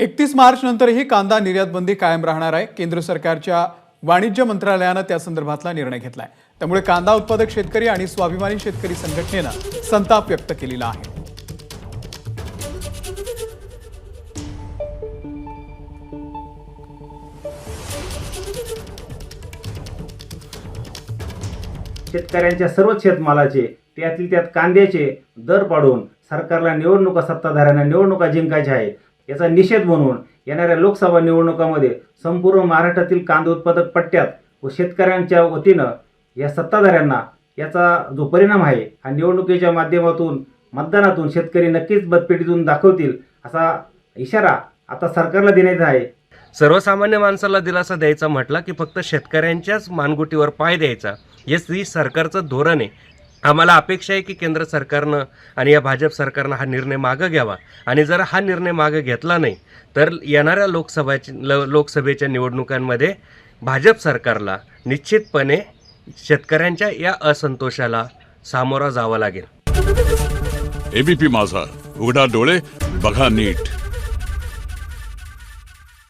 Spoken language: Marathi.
एकतीस मार्च नंतरही कांदा निर्यात बंदी कायम राहणार आहे. केंद्र सरकारच्या वाणिज्य मंत्रालयानं त्या संदर्भातला निर्णय घेतलाय. त्यामुळे कांदा उत्पादक शेतकरी आणि स्वाभिमानी शेतकरी संघटनेनं संताप व्यक्त केलेला आहे. शेतकऱ्यांच्या सर्व शेतमालाचे त्यातील त्यात कांद्याचे दर पाडून सरकारला निवडणुका सत्ताधाऱ्यांना निवडणुका जिंकायच्या आहे याचा निषेध म्हणून येणाऱ्या लोकसभा निवडणुकामध्ये संपूर्ण महाराष्ट्रातील कांदा उत्पादक पट्ट्यात व शेतकऱ्यांच्या वतीनं या सत्ताधाऱ्यांना याचा जो परिणाम आहे हा निवडणुकीच्या माध्यमातून मतदानातून शेतकरी नक्कीच बदपेटीतून दाखवतील असा इशारा आता सरकारला देण्यात आहे. सर्वसामान्य माणसाला दिलासा द्यायचा म्हटला की फक्त शेतकऱ्यांच्याच मानगुटीवर पाय द्यायचा. हे ही सरकारचं धोरण आहे. आम्हाला अपेक्षा आहे की केंद्र सरकारनं आणि या भाजप सरकारनं हा निर्णय मागं घ्यावा. आणि जर हा निर्णय मागं घेतला नाही तर येणाऱ्या लोकसभाची ल लोकसभेच्या निवडणुकांमध्ये भाजप सरकारला निश्चितपणे शेतकऱ्यांच्या या असंतोषाला सामोरा जावं लागेल. एबीपी माझा उघडा डोळे बघा नीट.